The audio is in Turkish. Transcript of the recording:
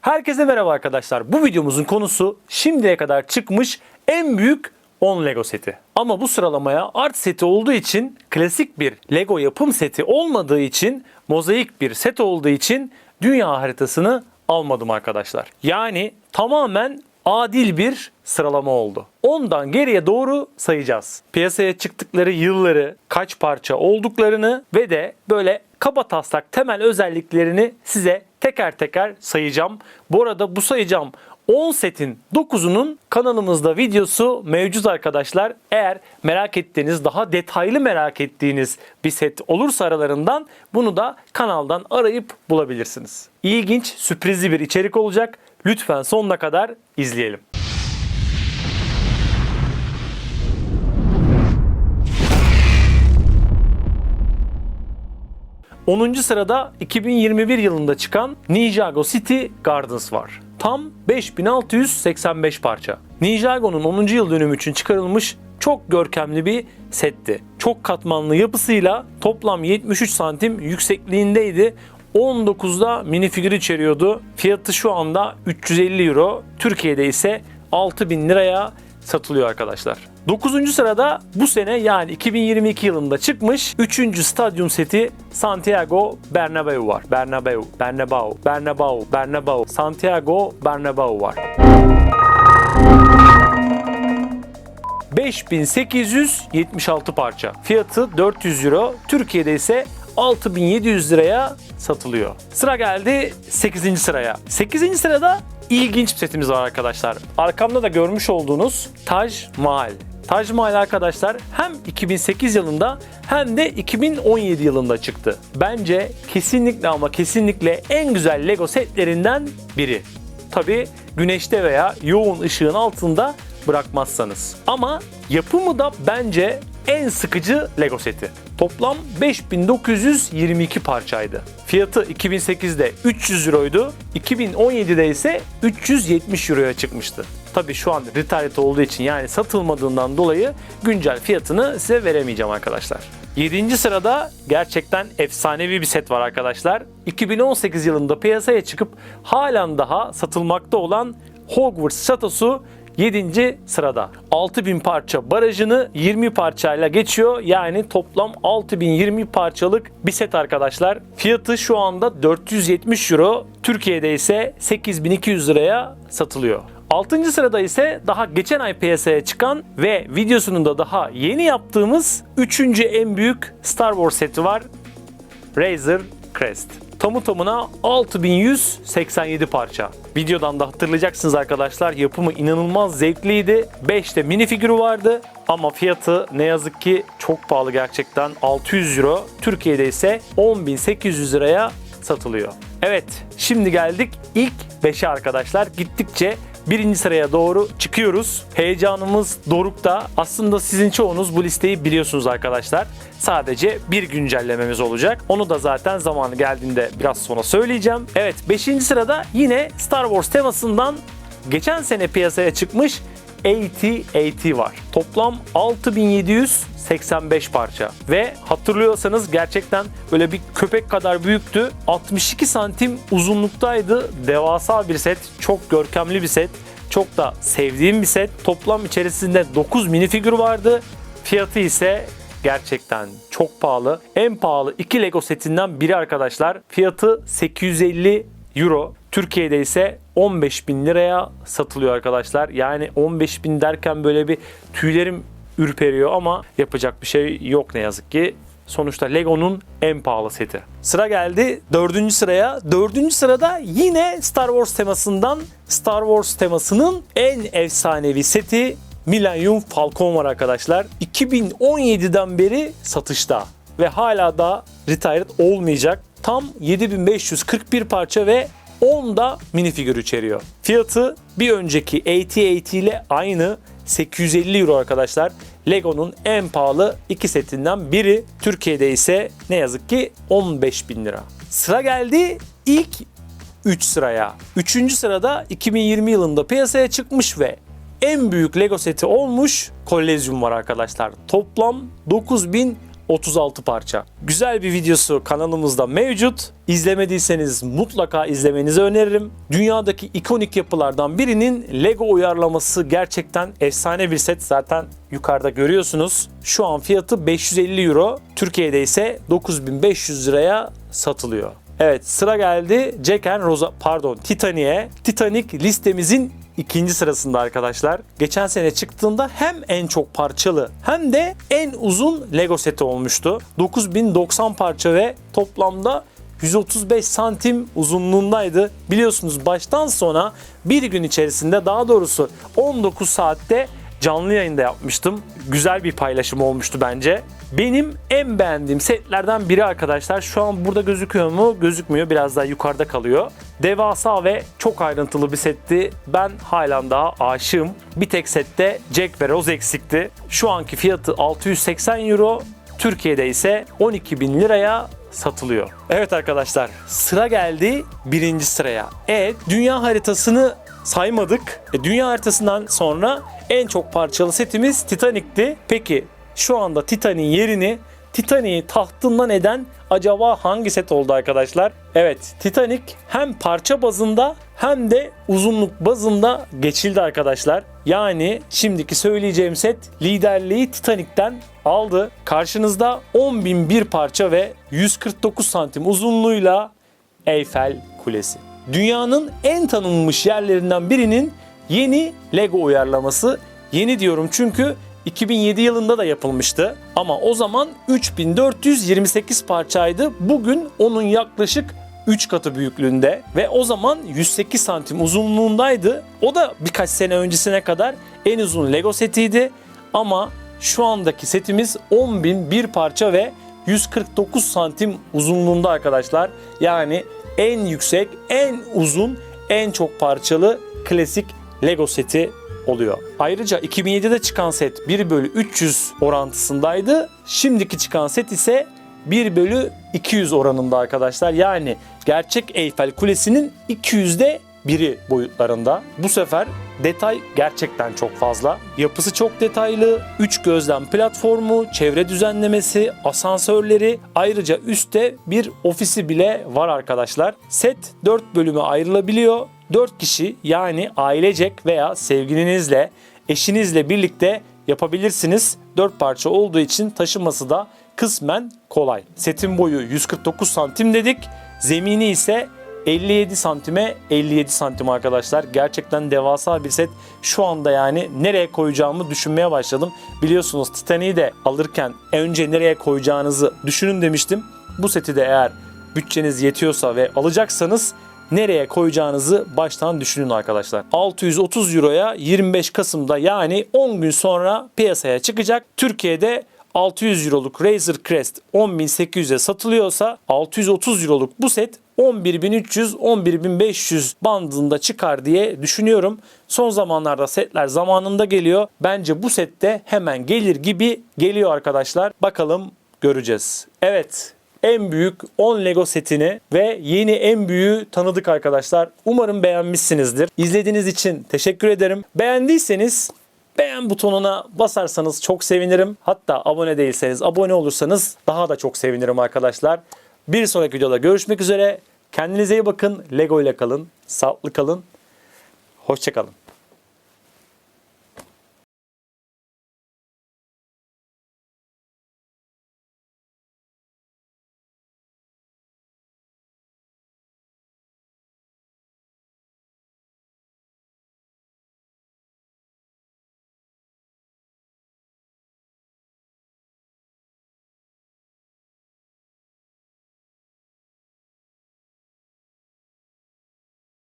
Herkese merhaba arkadaşlar. Bu videomuzun konusu şimdiye kadar çıkmış en büyük 10 Lego seti. Ama bu sıralamaya art seti olduğu için klasik bir Lego yapım seti olmadığı için mozaik bir set olduğu için dünya haritasını almadım arkadaşlar. Yani tamamen adil bir sıralama oldu. Ondan geriye doğru sayacağız. Piyasaya çıktıkları yılları, kaç parça olduklarını ve de böyle kaba taslak temel özelliklerini size teker teker sayacağım. Bu arada bu sayacağım 10 setin 9'unun kanalımızda videosu mevcut arkadaşlar. Eğer merak ettiğiniz, daha detaylı merak ettiğiniz bir set olursa aralarından bunu da kanaldan arayıp bulabilirsiniz. İlginç, sürprizli bir içerik olacak. Lütfen sonuna kadar izleyelim. Onuncu sırada 2021 yılında çıkan Ninjago City Gardens var. Tam 5685 parça. Ninjago'nun 10. yıl dönümü için çıkarılmış çok görkemli bir setti. Çok katmanlı yapısıyla toplam 73 santim yüksekliğindeydi. 19'da minifigür içeriyordu. Fiyatı şu anda 350 euro. Türkiye'de ise 6000 liraya satılıyor arkadaşlar. 9. sırada bu sene yani 2022 yılında çıkmış 3. stadyum seti Santiago Bernabeu var. Bernabeu, Bernabeu, Bernabeu, Bernabeu, Santiago Bernabeu var. 5876 parça. Fiyatı 400 euro. Türkiye'de ise 6700 liraya satılıyor. Sıra geldi 8. sıraya. 8. sırada ilginç bir setimiz var arkadaşlar. Arkamda da görmüş olduğunuz Taj Mahal. Taj Mahal arkadaşlar hem 2008 yılında hem de 2017 yılında çıktı. Bence kesinlikle ama kesinlikle en güzel Lego setlerinden biri. Tabi güneşte veya yoğun ışığın altında bırakmazsanız. Ama yapımı da bence en sıkıcı Lego seti. Toplam 5922 parçaydı. Fiyatı 2008'de 300 euroydu. 2017'de ise 370 euroya çıkmıştı. Tabi şu an retired olduğu için yani satılmadığından dolayı güncel fiyatını size veremeyeceğim arkadaşlar. 7. sırada gerçekten efsanevi bir set var arkadaşlar. 2018 yılında piyasaya çıkıp halen daha satılmakta olan Hogwarts Şatosu 7. sırada. 6000 parça barajını 20 parçayla geçiyor. Yani toplam 6020 parçalık bir set arkadaşlar. Fiyatı şu anda 470 euro. Türkiye'de ise 8200 liraya satılıyor. 6. sırada ise daha geçen ay piyasaya çıkan ve videosunu da daha yeni yaptığımız 3. en büyük Star Wars seti var. Razor Crest. Tamı tamına 6187 parça. Videodan da hatırlayacaksınız arkadaşlar yapımı inanılmaz zevkliydi. 5 de minifigürü vardı ama fiyatı ne yazık ki çok pahalı gerçekten 600 euro. Türkiye'de ise 10.800 liraya satılıyor. Evet şimdi geldik ilk 5'e arkadaşlar. Gittikçe birinci sıraya doğru çıkıyoruz. Heyecanımız dorukta. Aslında sizin çoğunuz bu listeyi biliyorsunuz arkadaşlar. Sadece bir güncellememiz olacak. Onu da zaten zamanı geldiğinde biraz sonra söyleyeceğim. Evet 5. sırada yine Star Wars temasından geçen sene piyasaya çıkmış AT-AT var. Toplam 6785 parça. Ve hatırlıyorsanız gerçekten böyle bir köpek kadar büyüktü. 62 santim uzunluktaydı. Devasa bir set. Çok görkemli bir set. Çok da sevdiğim bir set. Toplam içerisinde 9 minifigür vardı. Fiyatı ise gerçekten çok pahalı. En pahalı iki Lego setinden biri arkadaşlar. Fiyatı 850 euro. Türkiye'de ise 15 bin liraya satılıyor arkadaşlar. Yani 15 bin derken böyle bir tüylerim ürperiyor ama yapacak bir şey yok ne yazık ki. Sonuçta Lego'nun en pahalı seti. Sıra geldi dördüncü sıraya. Dördüncü sırada yine Star Wars temasından Star Wars temasının en efsanevi seti Millennium Falcon var arkadaşlar. 2017'den beri satışta ve hala da retired olmayacak. Tam 7541 parça ve 10 da minifigür içeriyor. Fiyatı bir önceki AT-AT ile aynı 850 euro arkadaşlar. Lego'nun en pahalı iki setinden biri. Türkiye'de ise ne yazık ki 15 bin lira. Sıra geldi ilk 3 sıraya. 3. sırada 2020 yılında piyasaya çıkmış ve en büyük Lego seti olmuş Collezium var arkadaşlar. Toplam 36 parça. Güzel bir videosu kanalımızda mevcut. İzlemediyseniz mutlaka izlemenizi öneririm. Dünyadaki ikonik yapılardan birinin Lego uyarlaması gerçekten efsane bir set. Zaten yukarıda görüyorsunuz. Şu an fiyatı 550 euro. Türkiye'de ise 9500 liraya satılıyor. Evet sıra geldi Jack and Rosa pardon Titanic'e. Titanic listemizin ikinci sırasında arkadaşlar. Geçen sene çıktığında hem en çok parçalı hem de en uzun Lego seti olmuştu. 9090 parça ve toplamda 135 santim uzunluğundaydı. Biliyorsunuz baştan sona bir gün içerisinde daha doğrusu 19 saatte canlı yayında yapmıştım. Güzel bir paylaşım olmuştu bence. Benim en beğendiğim setlerden biri arkadaşlar. Şu an burada gözüküyor mu? Gözükmüyor. Biraz daha yukarıda kalıyor. Devasa ve çok ayrıntılı bir setti. Ben halen daha aşığım. Bir tek sette Jack ve Rose eksikti. Şu anki fiyatı 680 euro. Türkiye'de ise 12 bin liraya satılıyor. Evet arkadaşlar sıra geldi birinci sıraya. Evet dünya haritasını saymadık. E, dünya haritasından sonra en çok parçalı setimiz Titanic'ti. Peki şu anda Titanic'in yerini Titanic'i tahtından eden acaba hangi set oldu arkadaşlar? Evet Titanic hem parça bazında hem de uzunluk bazında geçildi arkadaşlar. Yani şimdiki söyleyeceğim set liderliği Titanic'ten aldı. Karşınızda 10.001 parça ve 149 santim uzunluğuyla Eyfel Kulesi. Dünyanın en tanınmış yerlerinden birinin yeni Lego uyarlaması. Yeni diyorum çünkü 2007 yılında da yapılmıştı. Ama o zaman 3428 parçaydı. Bugün onun yaklaşık 3 katı büyüklüğünde ve o zaman 108 santim uzunluğundaydı. O da birkaç sene öncesine kadar en uzun Lego setiydi. Ama şu andaki setimiz 10.001 parça ve 149 santim uzunluğunda arkadaşlar. Yani en yüksek, en uzun, en çok parçalı klasik Lego seti oluyor. Ayrıca 2007'de çıkan set 1 bölü 300 orantısındaydı. Şimdiki çıkan set ise 1 bölü 200 oranında arkadaşlar. Yani gerçek Eyfel Kulesi'nin 200'de biri boyutlarında. Bu sefer detay gerçekten çok fazla. Yapısı çok detaylı. 3 gözlem platformu, çevre düzenlemesi, asansörleri, ayrıca üstte bir ofisi bile var arkadaşlar. Set 4 bölüme ayrılabiliyor. 4 kişi yani ailecek veya sevgilinizle, eşinizle birlikte yapabilirsiniz. 4 parça olduğu için taşıması da kısmen kolay. Setin boyu 149 santim dedik. Zemini ise 57 santime 57 santim arkadaşlar. Gerçekten devasa bir set. Şu anda yani nereye koyacağımı düşünmeye başladım. Biliyorsunuz Titanic'i de alırken önce nereye koyacağınızı düşünün demiştim. Bu seti de eğer bütçeniz yetiyorsa ve alacaksanız nereye koyacağınızı baştan düşünün arkadaşlar. 630 Euro'ya 25 Kasım'da yani 10 gün sonra piyasaya çıkacak. Türkiye'de 600 Euroluk Razer Crest 10.800'e satılıyorsa 630 Euroluk bu set 11.300-11.500 bandında çıkar diye düşünüyorum. Son zamanlarda setler zamanında geliyor. Bence bu sette hemen gelir gibi geliyor arkadaşlar. Bakalım göreceğiz. Evet en büyük 10 Lego setini ve yeni en büyüğü tanıdık arkadaşlar. Umarım beğenmişsinizdir. İzlediğiniz için teşekkür ederim. Beğendiyseniz beğen butonuna basarsanız çok sevinirim. Hatta abone değilseniz abone olursanız daha da çok sevinirim arkadaşlar. Bir sonraki videoda görüşmek üzere. Kendinize iyi bakın. Lego ile kalın. Sağlıklı kalın. Hoşçakalın.